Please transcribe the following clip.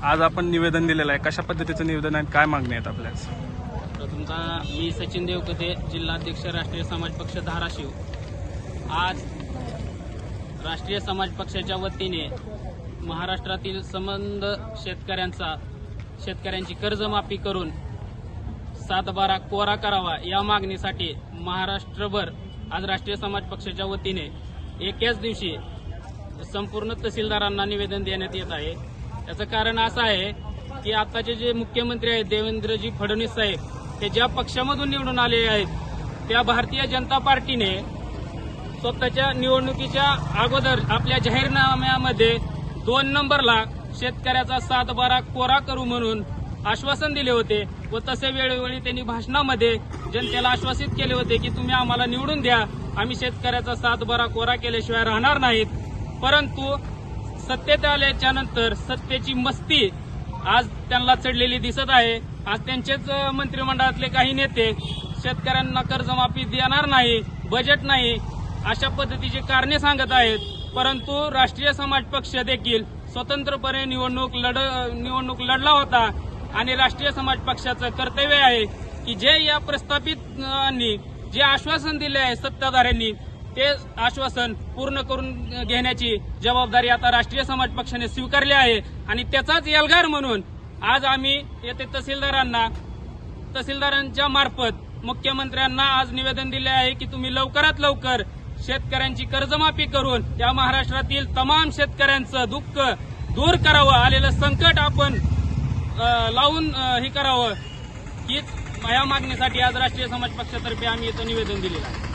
आज आपण निवेदन दिलेलं आहे. कशा पद्धतीचं निवेदन आहे? काय मागणी आहेत आपल्याच प्रथमतः मी सचिन देवकते जिल्हाध्यक्ष राष्ट्रीय समाज पक्ष धाराशिव. आज राष्ट्रीय समाज पक्षाच्या वतीने महाराष्ट्रातील संबंध शेतकऱ्यांचा शेतकऱ्यांची कर्जमाफी करून सातबारा कोरा करावा या मागणीसाठी महाराष्ट्रभर आज राष्ट्रीय समाज पक्षाच्या वतीने एकाच दिवशी संपूर्ण तहसीलदारांना निवेदन देण्यात येत आहे. याचं कारण असं आहे की आताचे जे मुख्यमंत्री आहेत देवेंद्रजी फडणवीस साहेब ते ज्या पक्षामधून निवडून आले आहेत त्या भारतीय जनता पार्टीने स्वतःच्या निवडणुकीच्या अगोदर आपल्या जाहीरनाम्यामध्ये दोन नंबरला शेतकऱ्याचा सात बारा कोरा करू म्हणून आश्वासन दिले होते व तसे वेळोवेळी त्यांनी भाषणामध्ये जनतेला आश्वासित केले होते की तुम्ही आम्हाला निवडून द्या. आम्ही शेतकऱ्याचा सात बारा कोरा केल्याशिवाय राहणार नाहीत. परंतु सत्तेत आल्याच्यानंतर सत्तेची मस्ती आज त्यांना चढलेली दिसत आहे. आज त्यांचेच मंत्रिमंडळातले काही नेते शेतकऱ्यांना कर्जमाफी देणार नाही बजेट नाही अशा पद्धतीची कारणे सांगत आहेत. परंतु राष्ट्रीय समाज पक्ष देखील स्वतंत्रपणे निवडणूक लढ निवडणूक लढला होता. आणि राष्ट्रीय समाज पक्षाचं कर्तव्य आहे की जे या प्रस्थापितांनी जे आश्वासन दिले आहे सत्ताधाऱ्यांनी ते आश्वासन पूर्ण करून घेण्याची जबाबदारी आता राष्ट्रीय समाज पक्षाने स्वीकारली आहे. आणि त्याचाच एल्गार म्हणून आज आम्ही येथे तहसीलदारांना तहसीलदारांच्या मार्फत मुख्यमंत्र्यांना आज निवेदन दिले आहे की तुम्ही लवकरात लवकर शेतकऱ्यांची कर्जमाफी करून या महाराष्ट्रातील तमाम शेतकऱ्यांचं दुःख दूर करावं. आलेलं संकट आपण लावून हे करावं. हीच या मागणीसाठी आज राष्ट्रीय समाज पक्षातर्फे आम्ही इथं निवेदन दिलेलं आहे.